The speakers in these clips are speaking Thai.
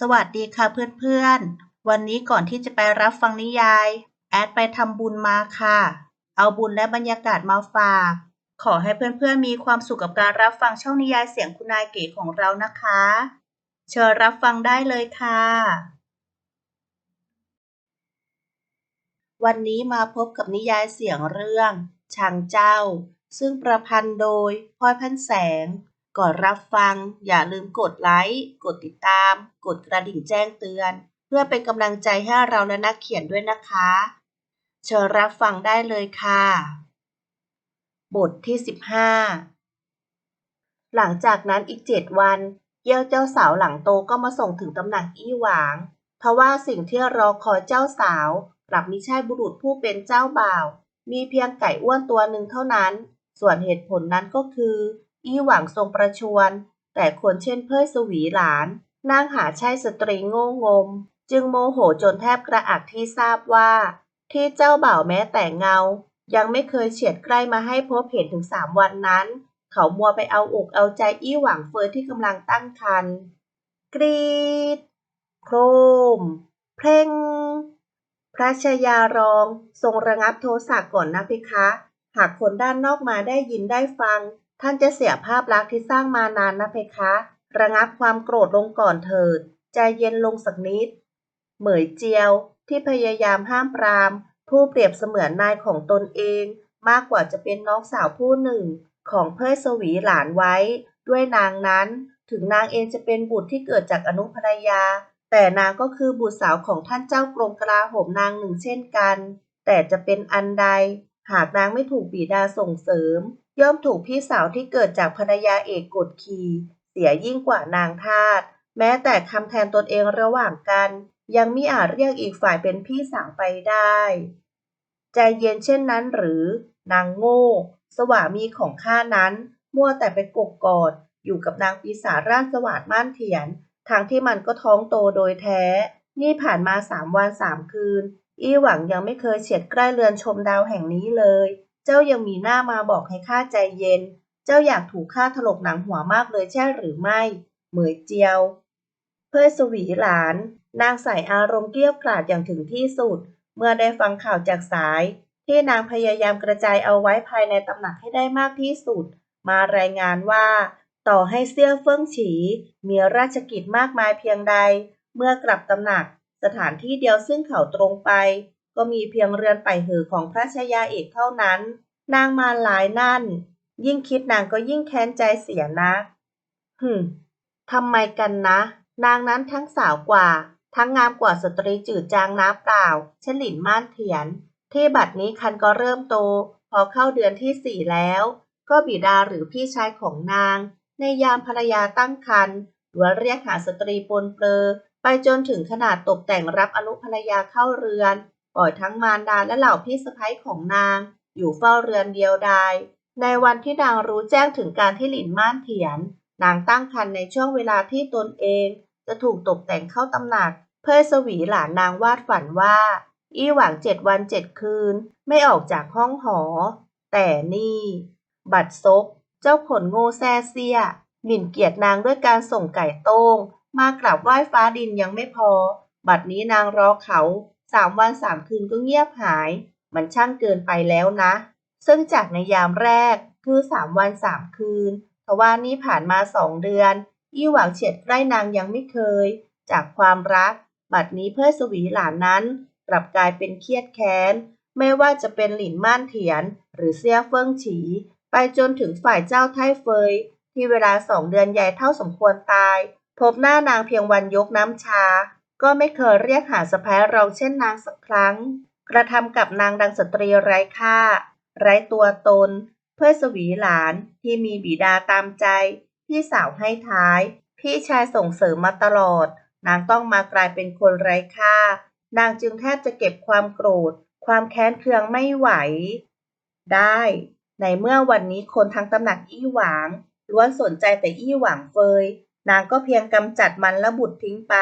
สวัสดีค่ะเพื่อนๆ วันนี้ก่อนที่จะไปรับฟังนิยาย แอดไปทำบุญมาค่ะ เอาบุญและบรรยากาศมาฝาก ขอให้เพื่อนๆมีความสุขกับการรับฟังช่องนิยายเสียงคุณนายเก๋ของเรานะคะ เชิญรับฟังได้เลยค่ะ วันนี้มาพบกับนิยายเสียงเรื่องชางเจ้า ซึ่งประพันธ์โดยพลอยพันแสง ก่อนรับฟัง อย่าลืมกดไลค์ กดติดตาม กดกระดิ่งแจ้งเตือน เพื่อเป็นกำลังใจให้เราและนักเขียนด้วยนะคะ เชิญรับฟังได้เลยค่ะ บทที่ 15 หลังจากนั้นอีกเจ็ดวันเกี้ยวเจ้าสาวหลังโตก็มาส่งถึงตำหนักอี้หวางทว่าสิ่งที่รอคอยเจ้าสาวกลับมิใช่บุรุษผู้เป็นเจ้าบ่าว มีเพียงไก่อ้วนตัวหนึ่งเท่านั้น ส่วนเหตุผลนั้นก็คือ อี้หวังทรงประชวร แต่คนเช่นเพื่อสวีหลานนางหาใช่สตรีโง่งม จึงโมโหจนแทบกระอักที่ทราบว่า ที่เจ้าบ่าวแม้แต่เงา ยังไม่เคยเฉียดใกล้มาให้พบเห็นถึงสามวันนั้น เขามัวไปเอาอกเอาใจอี้หวังเฟยที่กำลังตั้งครรภ์กรีด โครม เพลงพระชายารอง ทรงระงับโทสะก่อนนะเพคะ หากคนด้านนอกมาได้ยินได้ฟัง ท่านจะเสียภาพลักษณ์ที่สร้างมานานนะเพคะ ระงับความโกรธลงก่อนเถิด ใจเย็นลงสักนิด เหมยเจียวที่พยายามห้ามปราม ผู้เปรียบเสมือนนายของตนเอง มากกว่าจะเป็นน้องสาวผู้หนึ่ง ของเพื่อสวีหลานไว้ ด้วยนางนั้น ถึงนางเองจะเป็นบุตรที่เกิดจากอนุภรรยา แต่นางก็คือบุตรสาวของท่านเจ้ากรมกลาโหมนางหนึ่งเช่นกัน แต่จะเป็นอันใด หากนางไม่ถูกบิดาส่งเสริม ย่อมถูกพี่สาวที่เกิดจากภรรยาเอกกดขี่เสียยิ่งกว่านางทาสแม้แต่คำแทนตนเองระหว่างกัน ยังมิอาจเรียกอีกฝ่ายเป็นพี่สาวไปได้ ใจเย็นเช่นนั้นหรือนางโง่ สวามีของข้านั้น มัวแต่ไปกกกอด อยู่กับนางปีศาจร่าชสวัสดม่านเถียนทางที่มันก็ท้องโตโดยแท้ นี่ผ่านมาสามวันสามคืน อี้หวังยังไม่เคยเฉียดใกล้เรือนชมดาวแห่งนี้เลย เจ้ายังมีหน้ามาบอกให้ข้าใจเย็น เจ้าอยากถูกข้าถลกหนังหัวมากเลยใช่หรือไม่ เหมยเจียว เพื่อสวีหลาน นางใส่อารมณ์เกลี้ยกล่อมอย่างถึงที่สุด เมื่อได้ฟังข่าวจากสาย ที่นางพยายามกระจายเอาไว้ภายในตำหนักให้ได้มากที่สุด มารายงานว่า ต่อให้เซี่ยเฟิ่องฉี มีราชกิจมากมายเพียงใด เมื่อกลับตำหนัก สถานที่เดียวซึ่งเขาตรงไป ก็มีเพียงเรือนไปเหอของพระชายาเอกเท่านั้น นางมาหลายนั่น ยิ่งคิดนางก็ยิ่งแค้นใจเสียนะหึทำไมกันนะ นางนั้นทั้งสาวกว่า ทั้งงามกว่าสตรีจืดจางน้ำเปล่าเชลินม่านเถียน ที่บัดนี้คันก็เริ่มโต พอเข้าเดือนที่สี่แล้ว ก็บิดาหรือพี่ชายของนาง ในยามภรรยาตั้งครรภ์ล้วนเรียกหาสตรีปนเปลือไปจนถึงขนาดตกแต่งรับอนุภรรยาเข้าเรือน ปล่อยทั้งมารดาและเหล่าพี่สะใภ้ของนาง อยู่เฝ้าเรือนเดียวดาย ในวันที่นางรู้แจ้งถึงการที่หลินม่านเถียน นางตั้งครรภ์ในช่วงเวลาที่ตนเอง จะถูกตกแต่งเข้าตำหนัก เพื่อสวีหลานนางวาดฝันว่า อี้หวังเจ็ดวันเจ็ดคืน ไม่ออกจากห้องหอ แต่นี่ บัดซบเจ้าขนโง่แซ่เซียหมิ่นเกียรตินางด้วยการส่งไก่โต้ง มากราบไหว้ฟ้าดินยังไม่พอ บัดนี้นางรอเขา สามวันสามคืนก็เงียบหาย มันช่างเกินไปแล้วนะ ซึ่งจากในยามแรกคือสามวันสามคืนทว่านี่ผ่านมาสองเดือนอี้หวังเฉียดใกล้นางยังไม่เคย จากความรัก บัดนี้เพื่อสวีหลานนั้น กลับกลายเป็นเครียดแค้น ไม่ว่าจะเป็นหลินม่านเถียน หรือเซี่ยเฟิ่งฉี ไปจนถึงฝ่ายเจ้าไท่เฟย ที่เวลาสองเดือนใหญ่เท่าสมควรตาย พบหน้านางเพียงวันยกน้ำชา ก็ไม่เคยเรียกหาสะพ้ายเราเช่นนางสักครั้ง กระทำกับนางดังสตรีไร้ค่า ไร้ตัวตน เพื่อสวีหลานที่มีบิดาตามใจ พี่สาวให้ท้าย พี่ชายส่งเสริมมาตลอด นางต้องมากลายเป็นคนไร้ค่า นางจึงแทบจะเก็บความโกรธ ความแค้นเคืองไม่ไหว ได้ ในเมื่อวันนี้คนทั้งตำหนักอี้หวางล้วนสนใจแต่อี้หวางเฟย นางก็เพียงกำจัดมันและบุตรทิ้งไป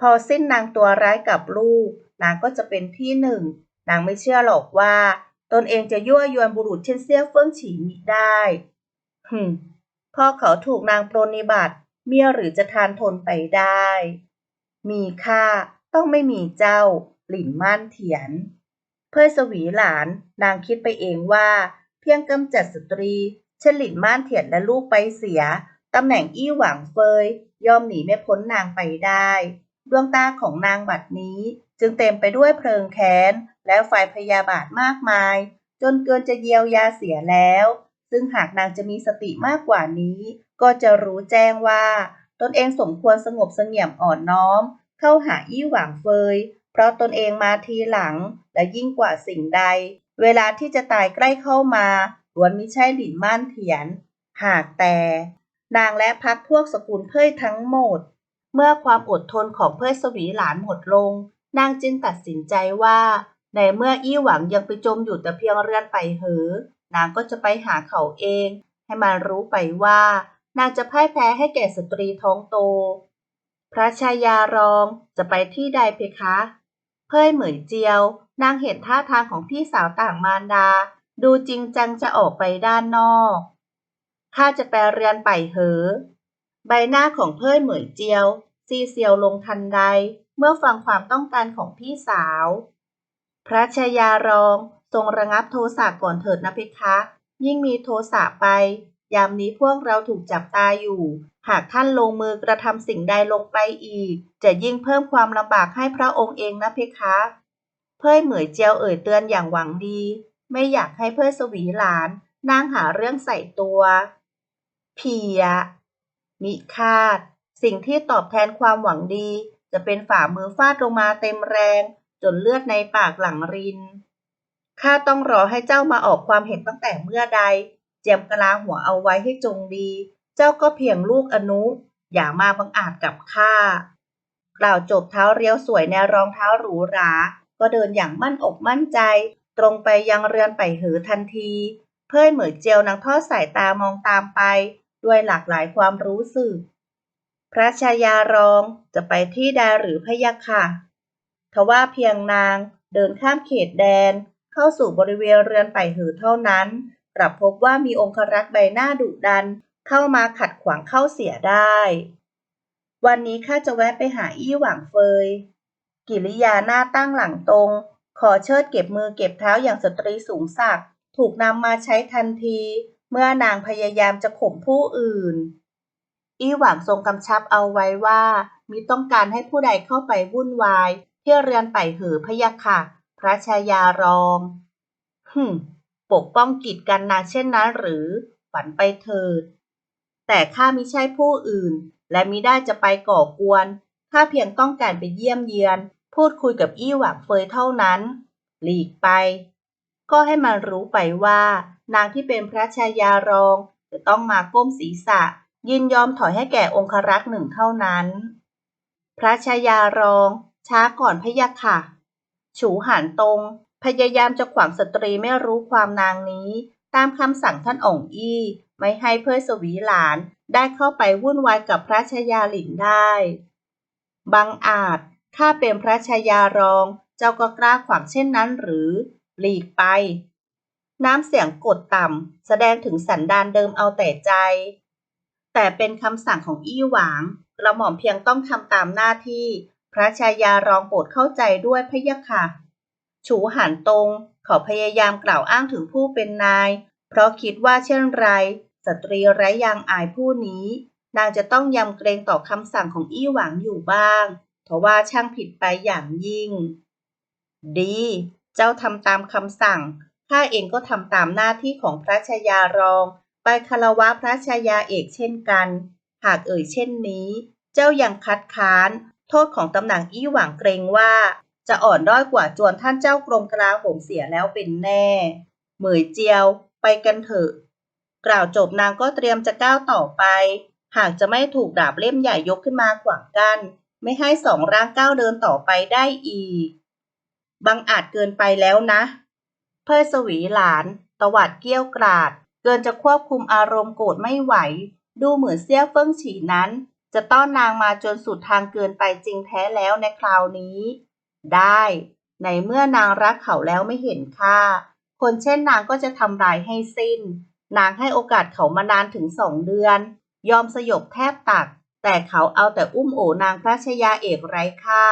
พอสิ้นนางตัวร้ายกับลูก นางก็จะเป็นที่หนึ่ง นางไม่เชื่อหรอกว่า ตนเองจะยั่วยวนบุรุษเช่นเซี่ยเฟิ่งฉีมิได้หึพ่อเขาถูกนางปรนนิบัติ เมียหรือจะทานทนไปได้ มีข้าต้องไม่มีเจ้า หลินม่านเถียน เพื่อสวีหลาน นางคิดไปเองว่า เพียงกำจัดสตรีเช่นหลินม่านเถียนและลูกไปเสีย ตำแหน่งอี้หวังเฟย ย่อมหนีไม่พ้นนางไปได้ ดวงตาของนางบัดนี้จึงเต็มไปด้วยเพลิงแค้น และไฟพยาบาทมากมาย จนเกินจะเยียวยาเสียแล้ว ซึ่งหากนางจะมีสติมากกว่านี้ ก็จะรู้แจ้งว่า ตนเองสมควรสงบเสงี่ยมอ่อนน้อม เข้าหาอี้หวังเฟย เพราะตนเองมาทีหลัง และยิ่งกว่าสิ่งใด เวลาที่จะตายใกล้เข้ามาล้วนมิใช่หลินม่านเถียน หากแต่ นางและพักพวกสกุลเพ่ยทั้งหมด เมื่อความอดทนของเพ่ยสวีหลานหมดลง นางจึงตัดสินใจว่า ในเมื่ออี้หวังยังไปจมอยู่แต่เพียงเรือนไปเหอนางก็จะไปหาเขาเอง ให้มันรู้ไปว่า นางจะพ่ายแพ้ให้แก่สตรีท้องโต พระชายารองจะไปที่ใดเพคะ เพ่ยเหมยเจียว นางเห็นท่าทางของพี่สาวต่างมารดา ดูจริงจังจะออกไปด้านนอกข้าจะไปเรือนไปเหอ ใบหน้าของเพ่ยเหมยเจียวซีเซียวลงทันใด เมื่อฟังความต้องการของพี่สาว พระชายารองทรงระงับโทสะก่อนเถิดนะเพคะ ยิ่งมีโทสะไป ยามนี้พวกเราถูกจับตาอยู่ หากท่านลงมือกระทำสิ่งใดลงไปอีก จะยิ่งเพิ่มความลำบากให้พระองค์เองนะเพคะ เพ่ยเหมยเจียวเอ่ยเตือนอย่างหวังดี ไม่อยากให้เพ่ยสวีหลานนางหาเรื่องใส่ตัว เพีย มิคาด สิ่งที่ตอบแทนความหวังดี จะเป็นฝ่ามือฟาดลงมาเต็มแรง จนเลือดในปากหลังริน ข้าต้องรอให้เจ้ามาออกความเห็นตั้งแต่เมื่อใด เจียมกะลาหัวเอาไว้ให้จงดี เจ้าก็เพียงลูกอนุ อย่ามาบังอาจกับข้ากล่าวจบเท้าเรียวสวยในรองเท้าหรูหรา ก็เดินอย่างมั่นอกมั่นใจ ตรงไปยังเรือนไปหือทันที เพื่อเหมือเจียวนางทอดสายตามองตามไป ด้วยหลากหลายความรู้สึก พระชายารองจะไปที่ใดหรือพะยะค่ะ ทว่าเพียงนางเดินข้ามเขตแดน เข้าสู่บริเวณเรือนไปหือเท่านั้น กลับพบว่ามีองครักษ์ใบหน้าดุดัน เข้ามาขัดขวางเข้าเสียได้ วันนี้ข้าจะแวะไปหาอี้หวังเฟย กิริยาหน้าตั้งหลังตรงขอเชิดเก็บมือเก็บเท้าอย่างสตรีสูงศักถูกนำมาใช้ทันที เมื่อนางพยายามจะข่มผู้อื่น อี้หวังทรงกำชับเอาไว้ว่ามิต้องการให้ผู้ใดเข้าไปวุ่นวาย ที่เรือนไปเหอพยะค่ะ พระชายารองฮึมปกป้องกิจกันนาเช่นนั้นหรือฝันไปเถิด แต่ข้ามิใช่ผู้อื่น และมิได้จะไปก่อกวนข้าเพียงต้องการไปเยี่ยมเยียน พูดคุยกับอี้หวังเฟยเท่านั้น หลีกไป ก็ให้มันรู้ไปว่า นางที่เป็นพระชายารอง จะต้องมาก้มศีรษะ ยินยอมถอยให้แก่องครักษ์หนึ่งเท่านั้น พระชายารอง ช้าก่อนพยะค่ะ ฉูหันตรง พยายามจะขวางสตรีไม่รู้ความนางนี้ ตามคำสั่งท่านอ่องอี้ ไม่ให้เพื่อสวีหลานได้เข้าไปวุ่นวายกับพระชายาหลินได้บังอาจข้าเป็นพระชายารอง เจ้าก็กล้าขวางเช่นนั้นหรือ หลีกไป น้ำเสียงกดต่ำแสดงถึงสันดานเดิมเอาแต่ใจ แต่เป็นคำสั่งของอี้หวางกระหม่อมเพียงต้องทำตามหน้าที่ พระชายารองโปรดเข้าใจด้วยพะยะค่ะ ฉูหันตรงเขาพยายามกล่าวอ้างถึงผู้เป็นนาย เพราะคิดว่าเช่นไร สตรีไร้ยางอายผู้นี้ นางจะต้องยำเกรงต่อคำสั่งของอี้หวังอยู่บ้างทว่าช่างผิดไปอย่างยิ่ง ดี เจ้าทำตามคำสั่ง ข้าเองก็ทำตามหน้าที่ของพระชายารอง ไปคารวะพระชายาเอกเช่นกัน หากเอ่ยเช่นนี้ เจ้ายังคัดค้าน โทษของตำหนักอี้หวังเกรงว่า จะอ่อนด้อยกว่าจวนท่านเจ้ากรมกลาโหมเสียแล้วเป็นแน่ เหมยเจียว ไปกันเถอะ กล่าวจบนางก็เตรียมจะก้าวต่อไป หากจะไม่ถูกดาบเล่มใหญ่ยกขึ้นมาขวางกัน้น ไม่ให้สองร่างก้าวเดินต่อไปได้อีก บังอาจเกินไปแล้วนะ เพื่อสวีหลาน ตวัดเกี้ยวกราด เกินจะควบคุมอารมณ์โกรธไม่ไหว ดูเหมือนเซี่ยวเฟิ่งฉีนั้น จะต้อนนางมาจนสุดทางเกินไปจริงแท้แล้วในคราวนี้ ได้ ในเมื่อนางรักเขาแล้วไม่เห็นค่า คนเช่นนางก็จะทำลายให้สิ้น นางให้โอกาสเขามานานถึงสองเดือน ยอมสยบแทบตัก แต่เขาเอาแต่อุ้มโอนางพระชายาเอกไร้ค่า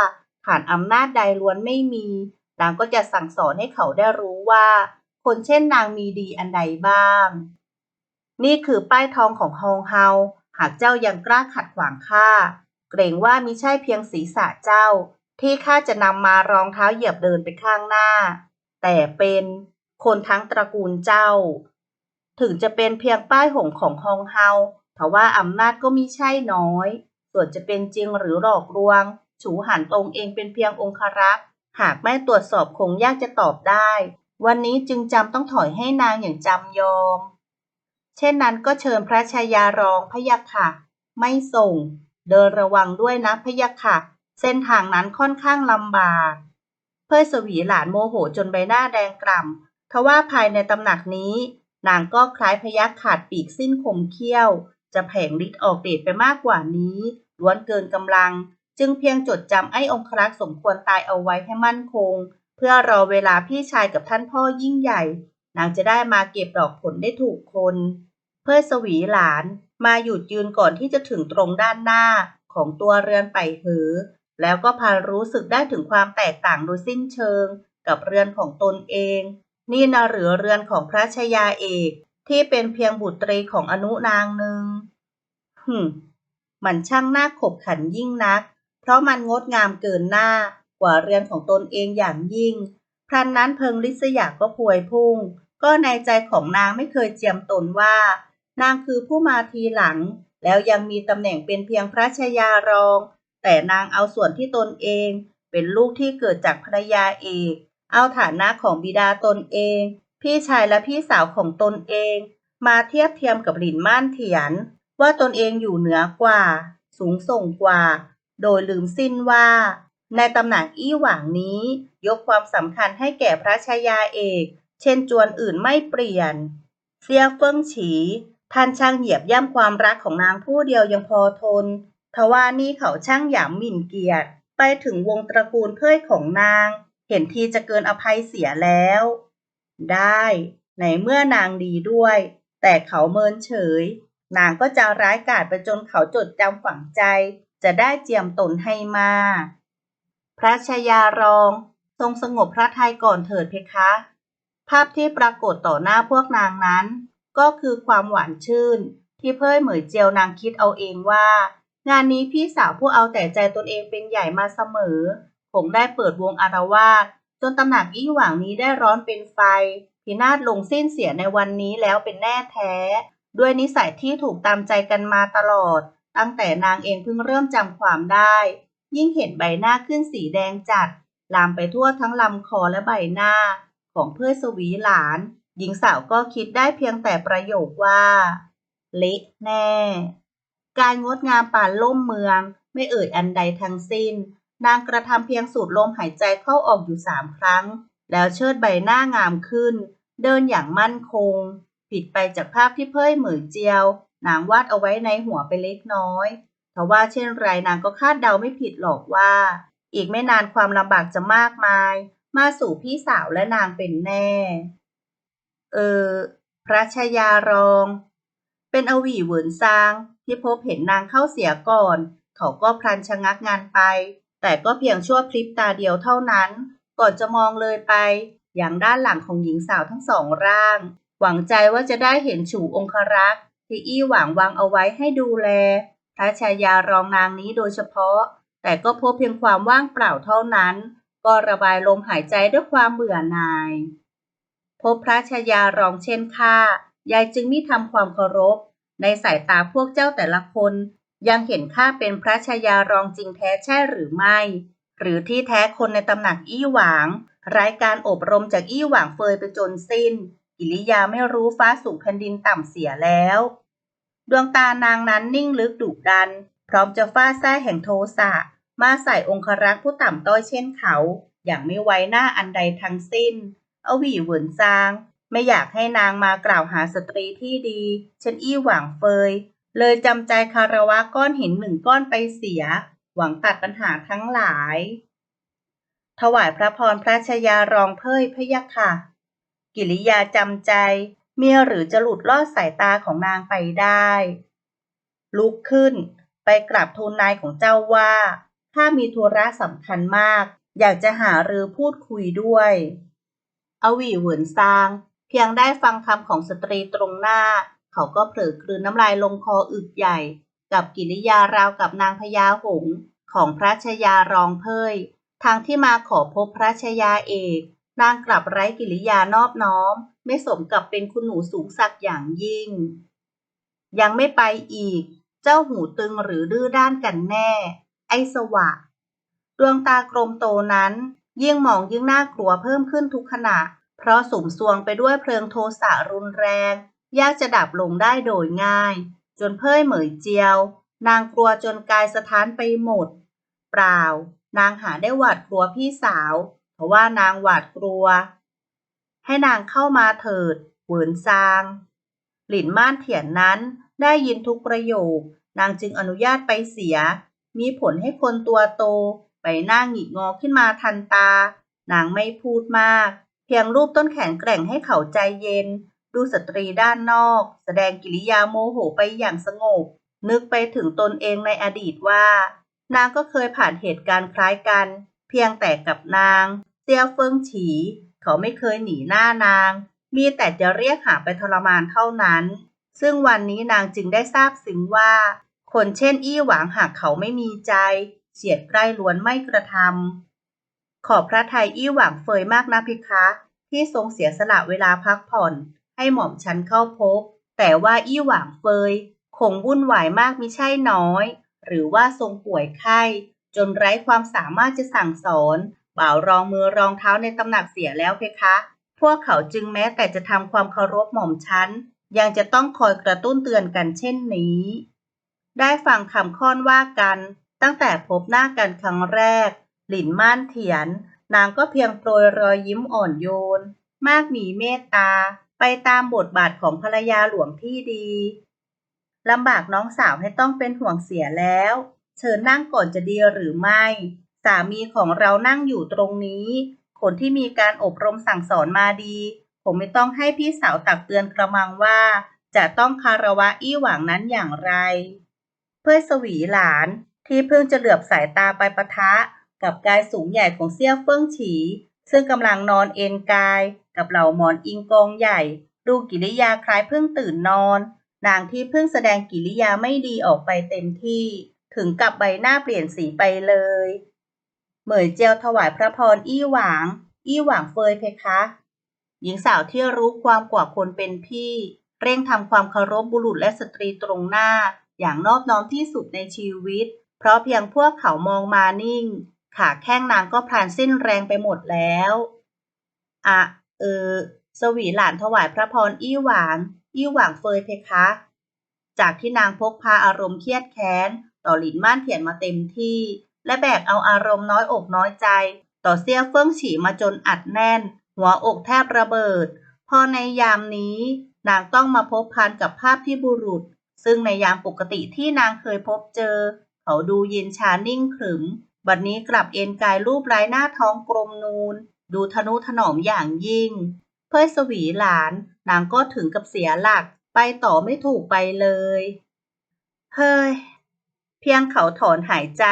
ผ่านอำนาจใดล้วนไม่มี นางก็จะสั่งสอนให้เขาได้รู้ว่า คนเช่นนางมีดีอันใดบ้าง นี่คือป้ายทองของฮองเฮา หากเจ้ายังกล้าขัดขวางข้า เกรงว่ามิใช่เพียงศีรษะเจ้า ที่ข้าจะนำมารองเท้าเหยียบเดินไปข้างหน้า แต่เป็นคนทั้งตระกูลเจ้า ถึงจะเป็นเพียงป้ายหงของฮองเฮาทว่าอำนาจก็มิใช่น้อย ส่วนจะเป็นจริงหรือหลอกลวง ฉูหันตรงเองเป็นเพียงองครักษ์ หากไม่ตรวจสอบคงยากจะตอบได้ วันนี้จึงจำต้องถอยให้นางอย่างจำยอม เช่นนั้นก็เชิญพระชายารองพยาค่ะ ไม่ส่ง เดินระวังด้วยนะพยาค่ะ เส้นทางนั้นค่อนข้างลำบาก เพื่อสวีหลานโมโหจนใบหน้าแดงกล่ำทว่าภายในตำหนักนี้ นางก็คล้ายพยักขาดปีกสิ้นคมเขี้ยว จะแผงฤทธิ์ออกเดชไปมากกว่านี้ล้วนเกินกำลัง จึงเพียงจดจำไอ้องครักษ์สมควรตายเอาไว้ให้มั่นคง เพื่อรอเวลาพี่ชายกับท่านพ่อยิ่งใหญ่ นางจะได้มาเก็บดอกผลได้ถูกคน เพื่อสวีหลานมาหยุดยืนก่อนที่จะถึงตรงด้านหน้าของตัวเรือนไปเหอแล้วก็พารู้สึกได้ถึงความแตกต่างโดยสิ้นเชิง กับเรือนของตนเอง นี่นะหรือเรือนของพระชายาเอกที่เป็นเพียงบุตรีของอนุนางหนึ่งหึมมันช่างน่าขบขันยิ่งนัก ราะมันงดงามเกินหน้ากว่าเรือนของตนเองอย่างยิ่ง พรันนั้นเพิงลิษยาก็พวยพุ่ง ก็ในใจของนางไม่เคยเจียมตนว่า นางคือผู้มาทีหลัง แล้วยังมีตำแหน่งเป็นเพียงพระชายารอง แต่นางเอาส่วนที่ตนเอง เป็นลูกที่เกิดจากภรรยาเอกเอาฐานะของบิดาตนเอง พี่ชายและพี่สาวของตนเอง มาเทียบเทียมกับหลินม่านเถียน ว่าตนเองอยู่เหนือกว่า สูงส่งกว่า โดยลืมสิ้นว่า ในตำหนักอี้หว่างนี้ ยกความสำคัญให้แก่พระชายาเอก เช่นจวนอื่นไม่เปลี่ยนเสียเฟิ่งฉี ท่านช่างเหยียบย่ำความรักของนางผู้เดียวยังพอทน ทว่านี่เขาช่างหยามหมิ่นเกียรติ ไปถึงวงตระกูลเพื่อยของนาง เห็นทีจะเกินอภัยเสียแล้ว ได้ในเมื่อนางดีด้วย แต่เขาเมินเฉย นางก็จะร้ายกาจไปจนเขาจดจำฝังใจ จะได้เจียมตนให้มา พระชายารองทรงสงบพระทัยก่อนเถิดเพคะ ภาพที่ปรากฏต่อหน้าพวกนางนั้น ก็คือความหวานชื่น ที่เพ่ยเหมยเจียวนางคิดเอาเองว่า งานนี้พี่สาวผู้เอาแต่ใจตนเองเป็นใหญ่มาเสมอคงได้เปิดวงอารวาสจนตำหนักอี้หว่างนี้ได้ร้อนเป็นไฟ พินาศลงสิ้นเสียในวันนี้แล้วเป็นแน่แท้ ด้วยนิสัยที่ถูกตามใจกันมาตลอด ตั้งแต่นางเองเพิ่งเริ่มจำความได้ ยิ่งเห็นใบหน้าขึ้นสีแดงจัด ลามไปทั่วทั้งลำคอและใบหน้า ของเพื่อสวีหลาน หญิงสาวก็คิดได้เพียงแต่ประโยคว่า เละแน่ การงดงามป่านล่มเมือง ไม่เอ่ยอันใดทั้งสิ้น นางกระทำเพียงสูดลมหายใจเข้าออกอยู่สามครั้ง แล้วเชิดใบหน้างามขึ้น เดินอย่างมั่นคง ผิดไปจากภาพที่เพ่ยเหมยเจียว นางวาดเอาไว้ในหัวไปเล็กน้อยทว่าเช่นไรนางก็คาดเดาไม่ผิดหรอกว่า อีกไม่นานความลำบากจะมากมาย มาสู่พี่สาวและนางเป็นแน่ เออ พระชายารอง เป็นอวีเหวินซางที่พบเห็นนางเข้าเสียก่อน เขาก็พลันชะงักงานไป แต่ก็เพียงชั่วพริบตาเดียวเท่านั้น ก่อนจะมองเลยไป อย่างด้านหลังของหญิงสาวทั้งสองร่าง หวังใจว่าจะได้เห็นฉูองครักษ์ ที่อี้หวังวางเอาไว้ให้ดูแลพระชายารองนางนี้โดยเฉพาะ แต่ก็พบเพียงความว่างเปล่าเท่านั้น ก็ระบายลมหายใจด้วยความเบื่อหน่าย พบพระชายารองเช่นข้ายายจึงมิทำความเคารพ ในสายตาพวกเจ้าแต่ละคนยังเห็นข้าเป็นพระชายารองจริงแท้ใช่หรือไม่ หรือที่แท้คนในตำหนักอี้หวางรายการอบรมจากอี้หวางเฟยไปจนสิ้น กิริยาไม่รู้ฟ้าสูงแผ่นดินต่ำเสียแล้ว ดวงตานางนั้นนิ่งลึกดุดัน พร้อมจะฟาดแส้แห่งโทสะมาใส่องครักษ์ผู้ต่ำต้อยเช่นเขา อย่างไม่ไว้หน้าอันใดทั้งสิ้น เอาหวี่เหวินซาง ไม่อยากให้นางมากล่าวหาสตรีที่ดี เช่นอี้หวางเฟย เลยจำใจคารวะก้อนหินหนึ่งก้อนไปเสีย หวังตัดปัญหาทั้งหลาย ถวายพระพรพระชายารองเพยพะยะค่ะ กิริยาจำใจ เมียหรือจะหลุดลอดสายตาของนางไปได้ ลุกขึ้น ไปกราบทูลนายของเจ้าว่าข้ามีธุระสำคัญมาก อยากจะหารือพูดคุยด้วยอวีเหวินซาง เพียงได้ฟังคำของสตรีตรงหน้า เขาก็เผลอกลืนน้ำลายลงคออึกใหญ่ กับกิริยาราวกับนางพญาหงของพระชายารองเพยทางที่มาขอพบพระชายาเอก นางกลับไร้กิริยานอบน้อม ไม่สมกับเป็นคุณหนูสูงสักอย่างยิ่ง ยังไม่ไปอีก เจ้าหูตึงหรือดื้อด้านกันแน่ ไอ้สวะ ดวงตากลมโตนั้น ยิ่งมองยิ่งน่ากลัวเพิ่มขึ้นทุกขณะ เพราะสุมสวงไปด้วยเพลิงโทสะรุนแรง ยากจะดับลงได้โดยง่าย จนเพ่ยเหมยเจียว นางกลัวจนกายสะท้านไปหมด เปล่า นางหาได้หวาดกลัวพี่สาว เพราะว่านางหวาดกลัว ให้นางเข้ามาเถิดเหวินซาง หลินม่านเถียนนั้นได้ยินทุกประโยคนางจึงอนุญาตไปเสีย มีผลให้คนตัวโตไปหน้าหงิกงอขึ้นมาทันตา นางไม่พูดมาก เพียงรูปต้นแขนแกร่งให้เขาใจเย็น ดูสตรีด้านนอก แสดงกิริยาโมโหไปอย่างสงบ นึกไปถึงตนเองในอดีตว่า นางก็เคยผ่านเหตุการณ์คล้ายกัน เพียงแต่กับนาง เซียเฟิงฉี เขาไม่เคยหนีหน้านาง มีแต่จะเรียกหาไปทรมานเท่านั้น ซึ่งวันนี้นางจึงได้ทราบซึ้งว่า คนเช่นอี้หวางหากเขาไม่มีใจ เฉียดใกล้ล้วนไม่กระทำขอบพระทัยอี้หวางเฟยมากนะพิคะ ที่ทรงเสียสละเวลาพักผ่อน ให้หม่อมฉันเข้าพบ แต่ว่าอี้หวางเฟย คงวุ่นวายมากมิใช่น้อย หรือว่าทรงป่วยไข้จนไร้ความสามารถจะสั่งสอน บ่าวรองมือรองเท้าในตำหนักเสียแล้วเพคะ พวกเขาจึงแม้แต่จะทำความเคารพหม่อมฉันยังจะต้องคอยกระตุ้นเตือนกันเช่นนี้ ได้ฟังคำค้อนว่ากัน ตั้งแต่พบหน้ากันครั้งแรก หลินม่านเถียน นางก็เพียงโปรยรอยยิ้มอ่อนโยน มากมีเมตตา ไปตามบทบาทของภรรยาหลวงที่ดีลำบากน้องสาวให้ต้องเป็นห่วงเสียแล้ว เชิญนั่งก่อนจะดีหรือไม่ สามีของเรานั่งอยู่ตรงนี้ คนที่มีการอบรมสั่งสอนมาดี ผมไม่ต้องให้พี่สาวตักเตือนกระมังว่า จะต้องคารวะอี้หวังนั้นอย่างไร เพื่อสวีหลานที่เพิ่งจะเหลือบสายตาไปปะทะ กับกายสูงใหญ่ของเซี่ยเฟิ่งฉี ซึ่งกำลังนอนเอนกาย กับเหล่าหมอนอิงกองใหญ่ ดูกิริยาคล้ายเพิ่งตื่นนอน นางที่เพิ่งแสดงกิริยาไม่ดีออกไปเต็มที่ ถึงกับใบหน้าเปลี่ยนสีไปเลย เหมยเจียวถวายพระพรอี้หวาง อี้หวางเฟยเพคะ หญิงสาวที่รู้ความกว่าคนเป็นพี่ เร่งทำความเคารพบุรุษและสตรีตรงหน้า อย่างนอบน้อมที่สุดในชีวิต เพราะเพียงพวกเขามองมานิ่ง ขาแข้งนางก็พลานสิ้นแรงไปหมดแล้วอะเออ สวีหลานถวายพระพรอี้หวางอี้หวางเฟยเพคะ จากที่นางพกพาอารมณ์เครียดแค้น ต่อหลินม่านเถียนมาเต็มที่ และแบกเอาอารมณ์น้อยอกน้อยใจ ต่อเสี้ยเฟิ่องฉีมาจนอัดแน่น หัวอกแทบระเบิด พอในยามนี้ นางต้องมาพบพันกับภาพที่บุรุษ ซึ่งในยามปกติที่นางเคยพบเจอ เขาดูเย็นชานิ่งขรึม บัดนี้กลับเอ็นกายรูปไร้หน้าท้องกลมนูน ดูทนุถนอมอย่างยิ่ง เพื่อสวีหลาน นางก็ถึงกับเสียหลัก ไปต่อไม่ถูกไปเลย เฮ้ย เพียงเขาถอนหายใจ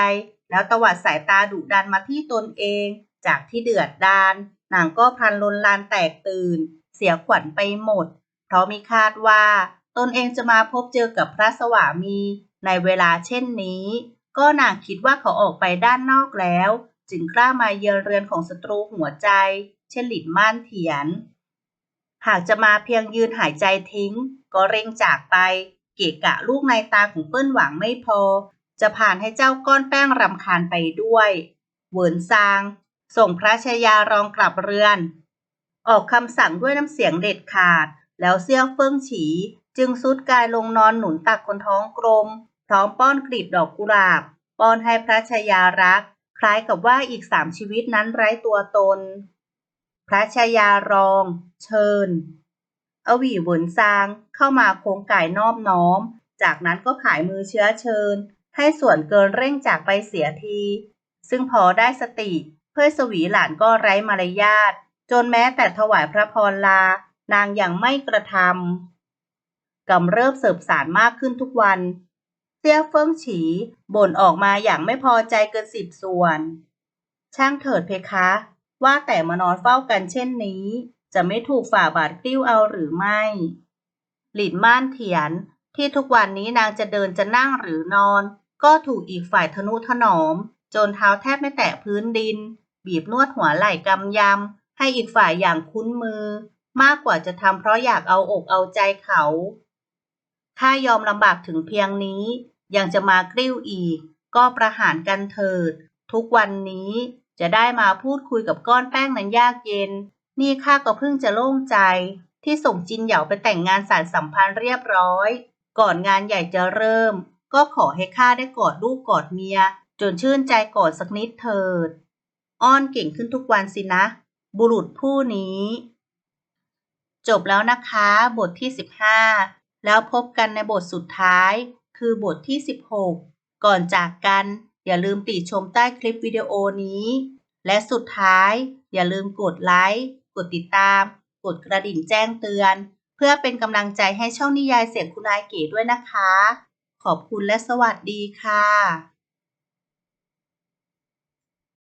แล้วตวัดสายตาดุดันมาที่ตนเอง จากที่เดือดดานนางก็พันลนลานแตกตื่น เสียขวัญไปหมด เพราะมีคาดว่า ตนเองจะมาพบเจอกับพระสวามีในเวลาเช่นนี้ ก็นางคิดว่าเขาออกไปด้านนอกแล้ว จึงกล้ามาเยือนเรือนของศัตรูหัวใจ เช่นหลินม่านเถียน หากจะมาเพียงยืนหายใจทิ้ง ก็เร่งจากไป เกะกะลูกในตาของเปิ้นหวังไม่พอ จะผ่านให้เจ้าก้อนแป้งรำคาญไปด้วย เหวินซาง ส่งพระชายารองกลับเรือน ออกคำสั่งด้วยน้ำเสียงเด็ดขาด แล้วเซี่ยวเฟิ่งฉี จึงซุดกายลงนอนหนุนตักคนท้องกลมพร้อมป้อนกลีบดอกกุหลาบ ป้อนให้พระชายารัก คล้ายกับว่าอีกสามชีวิตนั้นไร้ตัวตน พระชายารอง เชิญ อวีเหวินซางเข้ามาโค้งกายนอบน้อม จากนั้นก็ผายมือเชื้อเชิญ ให้ส่วนเกินเร่งจากไปเสียที ซึ่งพอได้สติ เพื่อสวีหลานก็ไร้มารยาทจนแม้แต่ถวายพระพรลา นางยังไม่กระทำกำเริบเสบสารมากขึ้นทุกวันเตี้ยเฟิ่งฉีบ่นออกมาอย่างไม่พอใจเกินสิบส่วน ช่างเถิดเพคะ ว่าแต่มานอนเฝ้ากันเช่นนี้ จะไม่ถูกฝ่าบาทกิ้วเอาหรือไม่ หลินม่านเถียนที่ทุกวันนี้นางจะเดินจะนั่งหรือนอน ก็ถูกอีกฝ่ายทนุถนอม จนเท้าแทบไม่แตะพื้นดิน บีบนวดหัวไหล่กำยำ ให้อีกฝ่ายอย่างคุ้นมือ มากกว่าจะทำเพราะอยากเอาอกเอาใจเขาถ้ายอมลำบากถึงเพียงนี้ ยังจะมากริ้วอีก ก็ประหารกันเถิด ทุกวันนี้จะได้มาพูดคุยกับก้อนแป้งนั้นยากเย็น นี่ข้าก็เพิ่งจะโล่งใจ ที่ส่งจินเหยาไปแต่งงานสารสัมพันธ์เรียบร้อย ก่อนงานใหญ่จะเริ่ม ก็ขอให้ข้าได้กอดลูกกอดเมีย จนชื่นใจกอดสักนิดเถิด อ้อนเก่งขึ้นทุกวันสินะ บุรุษผู้นี้ จบแล้วนะคะ บทที่ 15 แล้วพบกันในบทสุดท้าย คือบทที่ 16 ก่อนจากกัน อย่าลืมติชมใต้คลิปวิดีโอนี้ และสุดท้าย อย่าลืมกดไลค์กดติดตาม กดกระดิ่งแจ้งเตือน เพื่อเป็นกำลังใจให้ช่องนิยายเสียงคุณนายเก๋ด้วยนะคะ ขอบคุณและสวัสดีค่ะ